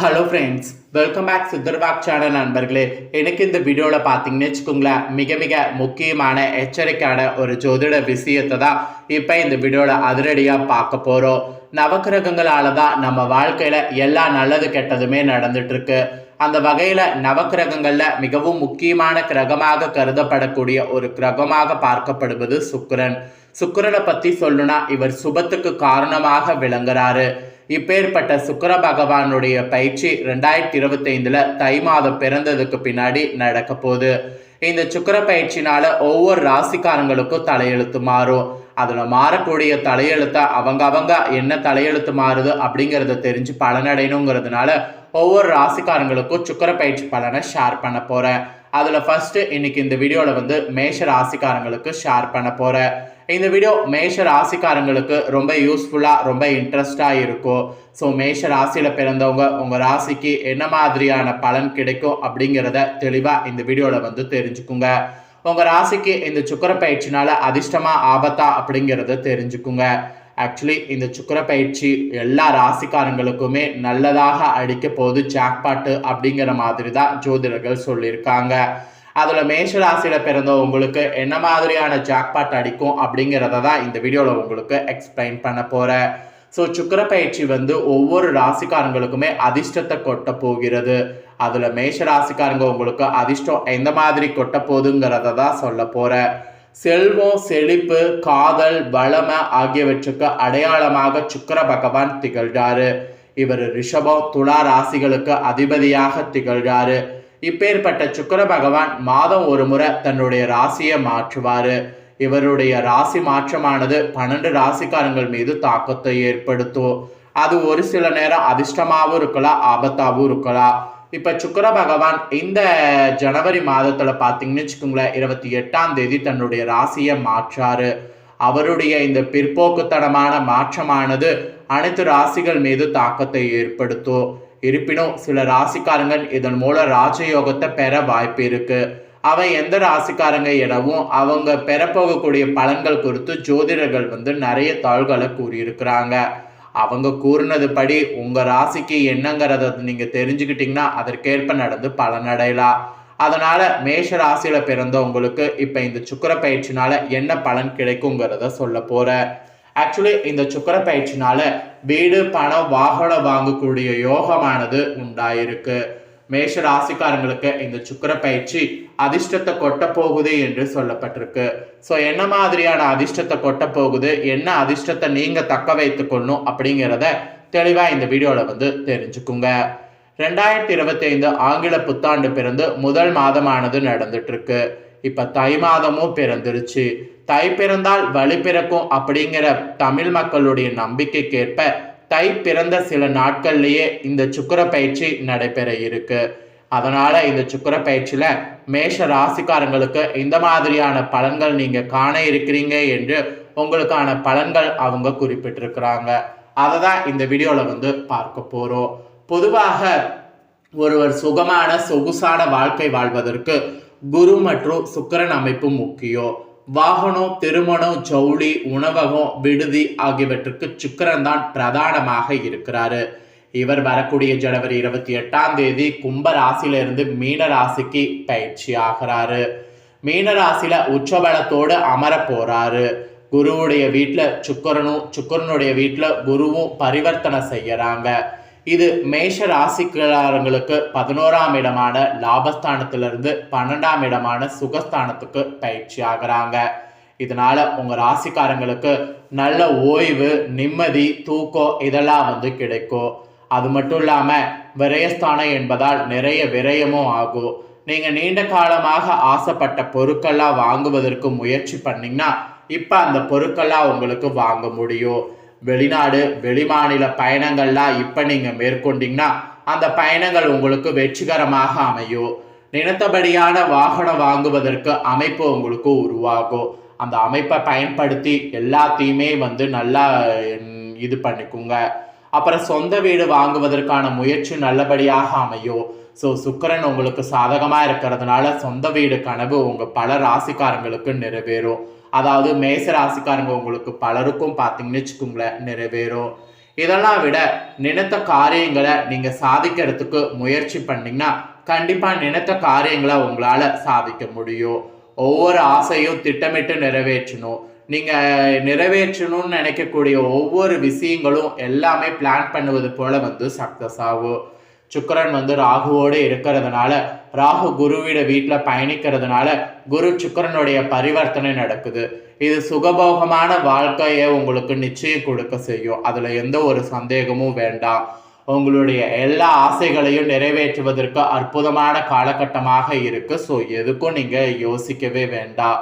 Hello friends welcome back Siddharbag channel நண்பர்களே. எனக்கு இந்த வீடியோவில் பார்த்தீங்கன்னு வச்சுக்கோங்களேன் மிக மிக முக்கியமான எச்சரிக்கையான ஒரு ஜோதிட விஷயத்தை தான் இப்போ இந்த வீடியோவில் அதிரடியாக பார்க்க போகிறோம் நவக்கிரகங்களால் தான் நம்ம வாழ்க்கையில் எல்லா நல்லது கெட்டதுமே நடந்துட்டுருக்கு. அந்த வகையில் நவக்கிரகங்களில் மிகவும் முக்கியமான கிரகமாக கருதப்படக்கூடிய ஒரு கிரகமாக பார்க்கப்படுவது சுக்கரன். சுக்கரனை பற்றி சொல்லணும்னா இவர் சுபத்துக்கு காரணமாக விளங்குறாரு. இப்பேற்பட்ட சுக்கிர பகவானுடைய பயிற்சி ரெண்டாயிரத்தி இருபத்தைந்துல தை மாதம் பிறந்ததுக்கு பின்னாடி நடக்க போகுது. இந்த சுக்கிர பயிற்சினால ஒவ்வொரு ராசிக்காரங்களுக்கும் தலையெழுத்து மாறும். அதில் மாறக்கூடிய தலையெழுத்தை அவங்க அவங்க என்ன தலையெழுத்து மாறுது அப்படிங்கிறத தெரிஞ்சு பலனடையணுங்கிறதுனால ஒவ்வொரு ராசிக்காரங்களுக்கும் சுக்கர பயிற்சி பலனை ஷேர் பண்ண போகிறேன் அதில் ஃபஸ்ட்டு இன்னைக்கு இந்த வீடியோவில் வந்து மேஷ ராசிக்காரங்களுக்கு ஷேர் பண்ண போகிறேன் இந்த வீடியோ மேஷ ராசிக்காரங்களுக்கு ரொம்ப யூஸ்ஃபுல்லாக ரொம்ப இன்ட்ரெஸ்டாக இருக்கும். ஸோ மேஷ ராசியில் பிறந்தவங்க உங்கள் ராசிக்கு என்ன மாதிரியான பலன் கிடைக்கும் அப்படிங்கிறத தெளிவாக இந்த வீடியோவில் வந்து தெரிஞ்சுக்குங்க. உங்கள் ராசிக்கு இந்த சுக்கர பயிற்சினால அதிர்ஷ்டமாக ஆபத்தா அப்படிங்கிறத தெரிஞ்சுக்குங்க. ஆக்சுவலி இந்த சுக்கர பயிற்சி எல்லா ராசிக்காரங்களுக்குமே நல்லதாக அடிக்க போது ஜாக்பாட்டு அப்படிங்கிற மாதிரி தான் ஜோதிடர்கள் சொல்லியிருக்காங்க. அதில் மேஷ ராசியில் பிறந்த உங்களுக்கு என்ன மாதிரியான ஜாக்பாட் அடிக்கும் அப்படிங்கிறத தான் இந்த வீடியோவில் உங்களுக்கு எக்ஸ்பிளைன் பண்ண போகிறேன் ஸோ சுக்கர பயிற்சி வந்து ஒவ்வொரு ராசிக்காரங்களுக்குமே அதிர்ஷ்டத்தை கொட்ட போகிறது. அதில் மேஷ ராசிக்காரங்க உங்களுக்கு அதிர்ஷ்டம் எந்த மாதிரி கொட்ட போகுதுங்கிறத தான் சொல்ல போகிறேன் செல்வம் செழிப்பு காதல் வளமை ஆகியவற்றுக்கு அடையாளமாக சுக்கர பகவான் திகழ்கிறாரு இவர் ரிஷபம் துலா ராசிகளுக்கு அதிபதியாக திகழ்கிறாரு இப்பேற்பட்ட சுக்கர பகவான் மாதம் ஒரு முறை தன்னுடைய ராசியை மாற்றுவாரு. இவருடைய ராசி மாற்றமானது பன்னெண்டு ராசிக்காரங்கள் மீது தாக்கத்தை ஏற்படுத்தும். அது ஒரு சில நேரம் அதிர்ஷ்டமாகவும் இருக்கலாம் ஆபத்தாகவும் இருக்கலாம். இப்போ சுக்கர பகவான் இந்த ஜனவரி மாதத்தில் பார்த்தீங்கன்னு வச்சுக்கோங்களேன் இருபத்தி எட்டாம் தேதி தன்னுடைய ராசியை மாற்றாரு. அவருடைய இந்த பிற்போக்குத்தனமான மாற்றமானது அனைத்து ராசிகள் மீது தாக்கத்தை ஏற்படுத்தும். இருப்பினும் சில ராசிக்காரங்கள் இதன் மூலம் ராஜயோகத்தை பெற வாய்ப்பு இருக்கு. அவன் எந்த ராசிக்காரங்க எனவும் அவங்க பெறப்போகக்கூடிய பலன்கள் குறித்து ஜோதிடர்கள் வந்து நிறைய தாள்களை கூறியிருக்கிறாங்க. அவங்க கூறினது படி உங்க ராசிக்கு என்னங்கிறத நீங்க தெரிஞ்சுக்கிட்டீங்கன்னா அதற்கேற்ப நடந்து பலனடையலாம் அதனால மேஷ ராசியில பிறந்தவங்களுக்கு இப்ப இந்த சுக்கர பயிற்சினால என்ன பலன் கிடைக்குங்கிறத சொல்ல போறேன். ஆக்சுவலி இந்த சுக்கர பயிற்சினால வீடு பணம் வாகனம் வாங்கக்கூடிய யோகமானது உண்டாயிருக்கு. மேஷ ராசிக்காரங்களுக்கு இந்த சுக்கர பயிற்சி அதிர்ஷ்டத்தை கொட்ட போகுது என்று சொல்லப்பட்டிருக்கு. ஸோ என்ன மாதிரியான அதிர்ஷ்டத்தை கொட்ட போகுது? என்ன அதிர்ஷ்டத்தை நீங்க தக்க வைத்துக்கொள்ளணும் அப்படிங்கிறத தெளிவாக இந்த வீடியோவில் வந்து தெரிஞ்சுக்குங்க. ரெண்டாயிரத்தி இருபத்தி ஐந்து ஆங்கில புத்தாண்டு பிறந்து முதல் மாதமானது நடந்துட்டு இருக்கு இப்ப தை மாதமும் பிறந்துருச்சு. தை பிறந்தால் வழி பிறக்கும் அப்படிங்கிற தமிழ் மக்களுடைய நம்பிக்கைக்கேற்ப தை பிறந்த சில நாட்கள்லேயே இந்த சுக்கர பயிற்சி நடைபெற இருக்கு. அதனால இந்த சுக்கர பயிற்சியில மேஷ ராசிக்காரங்களுக்கு இந்த மாதிரியான பலன்கள் நீங்க காண இருக்கிறீங்க என்று உங்களுக்கான பலன்கள் அவங்க குறிப்பிட்டிருக்கிறாங்க. அதை தான் இந்த வீடியோவில் வந்து பார்க்க போகிறோம் பொதுவாக ஒருவர் சுகமான சொகுசான வாழ்க்கை வாழ்வதற்கு குரு மற்றும் சுக்கரன் அமைப்பு முக்கியம். வாகனம் திருமணம் ஜவுளி உணவகம் விடுதி ஆகியவற்றுக்கு சுக்கரன் தான் பிரதானமாக இருக்கிறாரு. இவர் வரக்கூடிய ஜனவரி இருபத்தி எட்டாம் தேதி கும்ப ராசியிலிருந்து மீன ராசிக்கு பயிற்சி ஆகிறாரு. மீன ராசியில உச்சபலத்தோடு அமர போறாரு. குருவுடைய வீட்டில் சுக்கரனும் சுக்கரனுடைய வீட்டில் குருவும் பரிவர்த்தனை செய்யறாங்க. இது மேஷ ராசிக்காரங்களுக்கு பதினோராம் இடமான லாபஸ்தானத்திலிருந்து பன்னெண்டாம் இடமான சுகஸ்தானத்துக்கு பயிற்சி ஆகிறாங்க. இதனால உங்க ராசிக்காரங்களுக்கு நல்ல ஓய்வு நிம்மதி தூக்கம் இதெல்லாம் வந்து கிடைக்கும். அது மட்டும் இல்லாம விரயஸ்தானம் என்பதால் நிறைய விரயமும் ஆகும். நீங்க நீண்ட காலமாக ஆசைப்பட்ட பொருட்கள்லாம் வாங்குவதற்கு முயற்சி பண்ணீங்கன்னா இப்ப அந்த பொருட்கள்லாம் உங்களுக்கு வாங்க முடியும். வெளிநாடு வெளிமாநில பயணங்கள்லாம் இப்போ நீங்கள் மேற்கொண்டீங்கன்னா அந்த பயணங்கள் உங்களுக்கு வெற்றிகரமாக அமையும். நினைத்தபடியான வாகனம் வாங்குவதற்கு அமைப்பு உங்களுக்கு உருவாகும். அந்த அமைப்பை பயன்படுத்தி எல்லாத்தையுமே வந்து நல்லா இது பண்ணிக்குங்க. அப்புறம் சொந்த வீடு வாங்குவதற்கான முயற்சி நல்லபடியாக அமையும் ஸோ சுக்கரன் உங்களுக்கு சாதகமாக இருக்கிறதுனால சொந்த வீடு கனவு உங்கள் பல ராசிக்காரங்களுக்கு நிறைவேறும் அதாவது மேச ராசிக்காரங்க உங்களுக்கு பலருக்கும் பார்த்தீங்கன்னு வச்சுக்கோங்களேன் நிறைவேறும் இதெல்லாம் விட நினைத்த காரியங்களை நீங்கள் சாதிக்கிறதுக்கு முயற்சி பண்ணிங்கன்னா கண்டிப்பாக நினைத்த காரியங்களை உங்களால் சாதிக்க முடியும். ஒவ்வொரு ஆசையும் திட்டமிட்டு நிறைவேற்றணும். நீங்கள் நிறைவேற்றணும்னு நினைக்கக்கூடிய ஒவ்வொரு விஷயங்களும் எல்லாமே பிளான் பண்ணுவது போல வந்து சக்சஸ் ஆகும் சுக்கரன் வந்து ராகுவோடு இருக்கிறதுனால ராகு குருவிட வீட்டில் பயணிக்கிறதுனால குரு சுக்கரனுடைய பரிவர்த்தனை நடக்குது. இது சுகபோகமான வாழ்க்கையை உங்களுக்கு நிச்சயம் கொடுக்க செய்யும். அதில் எந்த ஒரு சந்தேகமும் வேண்டாம். உங்களுடைய எல்லா ஆசைகளையும் நிறைவேற்றுவதற்கு அற்புதமான காலகட்டமாக இருக்கு. ஸோ எதுக்கும் நீங்கள் யோசிக்கவே வேண்டாம்.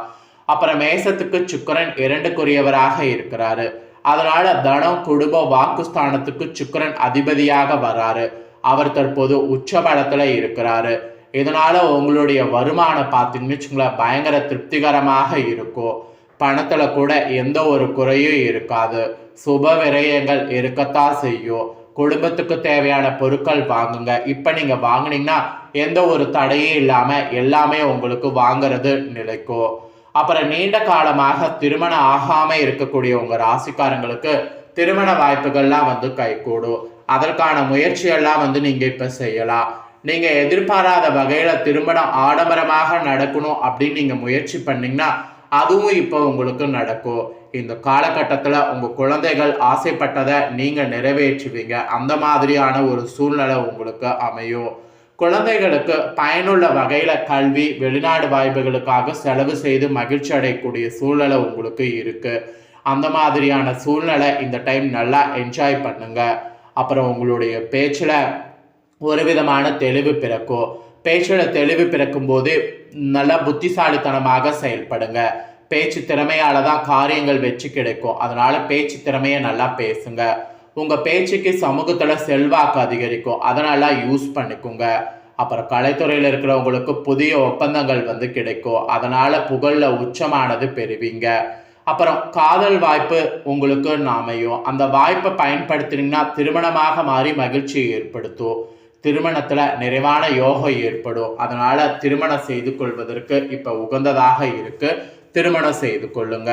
அப்புறம் மேசத்துக்கு சுக்கரன் இரண்டுக்குரியவராக இருக்கிறாரு. அதனால தனம் குடும்ப வாக்குஸ்தானத்துக்கு சுக்கரன் அதிபதியாக வராரு. அவர் தற்போது உச்சபலத்துல இருக்கிறாரு. இதனால உங்களுடைய வருமானம் பார்த்தீங்கன்னு வச்சுங்களேன் பயங்கர திருப்திகரமாக இருக்கும் பணத்துல கூட எந்த ஒரு குறையும் இருக்காது. சுப விரயங்கள் இருக்கத்தான் செய்யும். குடும்பத்துக்கு தேவையான பொருட்கள் வாங்குங்க. இப்போ நீங்கள் வாங்கினீங்கன்னா எந்த ஒரு தடையும் இல்லாமல் எல்லாமே உங்களுக்கு வாங்குறது நிலைக்கும் அப்புறம் நீண்ட காலமாக திருமணம் ஆகாமல் இருக்கக்கூடிய உங்கள் ராசிக்காரங்களுக்கு திருமண வாய்ப்புகள்லாம் வந்து கைகூடும். அதற்கான முயற்சியெல்லாம் வந்து நீங்கள் இப்போ செய்யலாம். நீங்கள் எதிர்பாராத வகையில் திருமணம் ஆடம்பரமாக நடக்கணும் அப்படின்னு நீங்கள் முயற்சி பண்ணீங்கன்னா அதுவும் இப்போ உங்களுக்கு நடக்கும். இந்த காலகட்டத்தில் உங்கள் குழந்தைகள் ஆசைப்பட்டதை நீங்கள் நிறைவேற்றுவீங்க. அந்த மாதிரியான ஒரு சூழ்நிலை உங்களுக்கு அமையும். குழந்தைகளுக்கு பயனுள்ள வகையில் கல்வி வெளிநாடு வாய்ப்புகளுக்காக செலவு செய்து மகிழ்ச்சி அடையக்கூடிய சூழ்நிலை உங்களுக்கு இருக்குது அந்த மாதிரியான சூழ்நிலை இந்த டைம் நல்லா என்ஜாய் பண்ணுங்க. அப்புறம் உங்களுடைய பேச்சில் ஒரு விதமான தெளிவு பிறக்கும். பேச்சில் தெளிவு பிறக்கும் போது நல்லா புத்திசாலித்தனமாக செயல்படுங்க. பேச்சு திறமையால தான் காரியங்கள் வெற்றி கிடைக்கும். அதனால பேச்சு திறமையை நல்லா பேசுங்க. உங்கள் பேச்சுக்கு சமூகத்தில் செல்வாக்கு அதிகரிக்கும். அதனால யூஸ் பண்ணிக்கோங்க. அப்புறம் கலைத்துறையில் இருக்கிறவங்களுக்கு புதிய ஒப்பந்தங்கள் வந்து கிடைக்கும். அதனால் புகழில் உச்சமானது பெறுவீங்க. அப்புறம் காதல் வாய்ப்பு உங்களுக்கு அமையும் அந்த வாய்ப்பை பயன்படுத்தினீங்கன்னா திருமணமாக மாறி மகிழ்ச்சியை ஏற்படுத்தும். திருமணத்தில் நிறைவான யோகம் ஏற்படும். அதனால் திருமணம் செய்து கொள்வதற்கு இப்போ உகந்ததாக இருக்குது திருமணம் செய்து கொள்ளுங்க.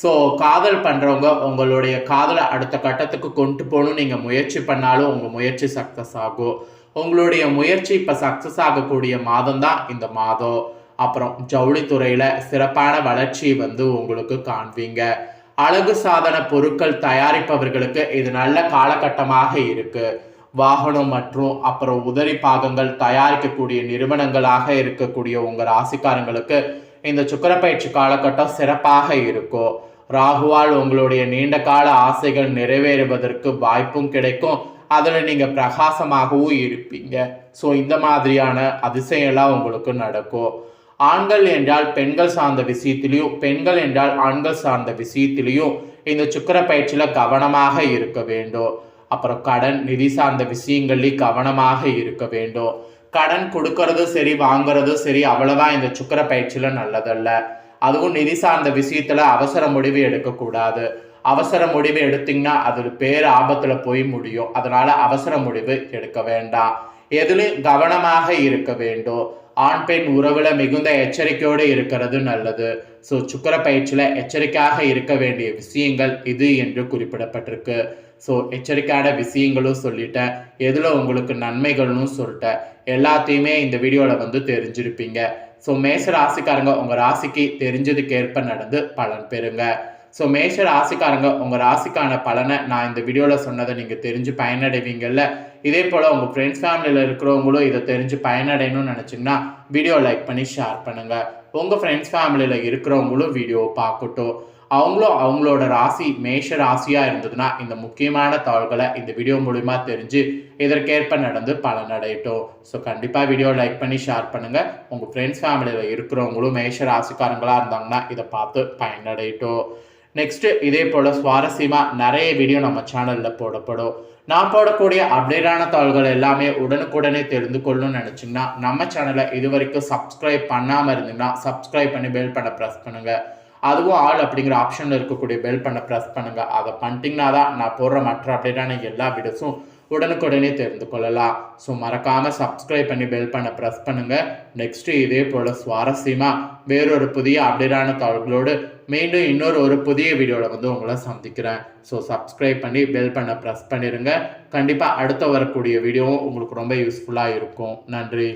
ஸோ காதல் பண்ணுறவங்க உங்களுடைய காதலை அடுத்த கட்டத்துக்கு கொண்டு போகணும் நீங்கள் முயற்சி பண்ணாலும் உங்கள் முயற்சி சக்ஸஸ் ஆகும். உங்களுடைய முயற்சி இப்போ சக்ஸஸ் ஆகக்கூடிய மாதம் தான் இந்த மாதம். அப்புறம் ஜவுளித்துறையில் சிறப்பான வளர்ச்சி வந்து உங்களுக்கு காண்பீங்க. அழகு சாதன பொருட்கள் தயாரிப்பவர்களுக்கு இது நல்ல காலகட்டமாக இருக்குது வாகனம் மற்றும் அப்புறம் உதவி பாகங்கள் தயாரிக்கக்கூடிய நிறுவனங்களாக இருக்கக்கூடிய உங்கள் ராசிக்காரங்களுக்கு இந்த சுக்கர பயிற்சி காலகட்டம் சிறப்பாக இருக்கும். ராகுவால் உங்களுடைய நீண்ட கால ஆசைகள் நிறைவேறுவதற்கு வாய்ப்பும் கிடைக்கும். அதில் நீங்கள் பிரகாசமாகவும் இருப்பீங்க. ஸோ இந்த மாதிரியான அதிசயம்லாம் உங்களுக்கு நடக்கும். ஆண்கள் என்றால் பெண்கள் சார்ந்த விஷயத்திலையும் பெண்கள் என்றால் ஆண்கள் சார்ந்த விஷயத்திலையும் இந்த சுக்கர பயிற்சியில் கவனமாக இருக்க வேண்டும். அப்புறம் கடன் நிதி சார்ந்த விஷயங்கள்லையும் கவனமாக இருக்க வேண்டும். கடன் கொடுக்கறதும் சரி வாங்குறதும் சரி அவ்வளவா இந்த சுக்கர பயிற்சியில் நல்லதல்ல. அதுவும் நிதி சார்ந்த விஷயத்தில் அவசர முடிவு எடுக்கக்கூடாது அவசர முடிவு எடுத்தீங்கன்னா அது பேர் ஆபத்தில் போய் முடியும். அதனால் அவசர முடிவு எடுக்க வேண்டாம். எதுலையும் கவனமாக இருக்க வேண்டும். ஆண் பெண் உறவுல மிகுந்த எச்சரிக்கையோடு இருக்கிறது நல்லது. ஸோ சுக்கர பயிற்சியில் எச்சரிக்கையாக இருக்க வேண்டிய விஷயங்கள் இது என்று குறிப்பிடப்பட்டிருக்கு. ஸோ எச்சரிக்கையான விஷயங்களும் சொல்லிட்டேன். எதில் உங்களுக்கு நன்மைகள்னு சொல்லிட்டேன். எல்லாத்தையுமே இந்த வீடியோவில் வந்து தெரிஞ்சிருப்பீங்க. ஸோ மேஷ ராசிக்காரங்க உங்கள் ராசிக்கு தெரிஞ்சதுக்கேற்ப நடந்து பலன் பெறுங்க. ஸோ மேஷ ராசிக்காரங்க உங்கள் ராசிக்கான பலனை நான் இந்த வீடியோவில் சொன்னதை நீங்கள் தெரிஞ்சு பயனடைவீங்கல்ல. இதே போல் உங்கள் ஃப்ரெண்ட்ஸ் ஃபேமிலியில் இருக்கிறவங்களும் இதை தெரிஞ்சு பயனடையணும்னு நினச்சிங்கன்னா வீடியோ லைக் பண்ணி ஷேர் பண்ணுங்கள் உங்கள் ஃப்ரெண்ட்ஸ் ஃபேமிலியில் இருக்கிறவங்களும் வீடியோ பார்க்கட்டும். அவங்களும் அவங்களோட ராசி மேஷ ராசியாக இருந்ததுன்னா இந்த முக்கியமான தகவல்களை இந்த வீடியோ மூலிமா தெரிஞ்சு இதற்கேற்ப நடந்து பலனடையட்டும் ஸோ கண்டிப்பாக வீடியோ லைக் பண்ணி ஷேர் பண்ணுங்கள் உங்கள் ஃப்ரெண்ட்ஸ் ஃபேமிலியில் இருக்கிறவங்களும் மேஷ ராசிக்காரங்களாக இருந்தாங்கன்னா இதை பார்த்து பயனடையட்டும். நெக்ஸ்ட்டு இதே போல் சுவாரஸ்யமாக நிறைய வீடியோ நம்ம சேனலில் போடப்படும். நான் போடக்கூடிய அப்டேட்டான தகவல்கள் எல்லாமே உடனுக்குடனே தெரிந்து கொள்ளணும்னு நினச்சிங்கன்னா நம்ம சேனலை இது வரைக்கும் சப்ஸ்கிரைப் பண்ணாமல் இருந்தீங்கன்னா சப்ஸ்கிரைப் பண்ணி பெல் பண்ண ப்ரெஸ் பண்ணுங்கள் அதுவும் ஆல் அப்படிங்கிற ஆப்ஷனில் இருக்கக்கூடிய பெல் பண்ண ப்ரெஸ் பண்ணுங்கள் அதை பண்ணிட்டீங்கன்னா தான் நான் போடுற மற்ற அப்டேட்டான எல்லா வீடியோஸும் உடனுக்குடனே தெரிந்து கொள்ளலாம். ஸோ மறக்காமல் சப்ஸ்கிரைப் பண்ணி பெல் பண்ண ப்ரெஸ் பண்ணுங்கள் நெக்ஸ்ட்டு இதே போல் சுவாரஸ்யமாக வேறொரு புதிய அப்டேட்டான தகவல்களோடு மீண்டும் இன்னொரு ஒரு புதிய வீடியோவில் வந்து உங்களை சந்திக்கிறேன். ஸோ சப்ஸ்கிரைப் பண்ணி பெல் பண்ண ப்ரெஸ் பண்ணிடுங்க கண்டிப்பாக அடுத்த வரக்கூடிய வீடியோவும் உங்களுக்கு ரொம்ப யூஸ்ஃபுல்லாக இருக்கும். நன்றி.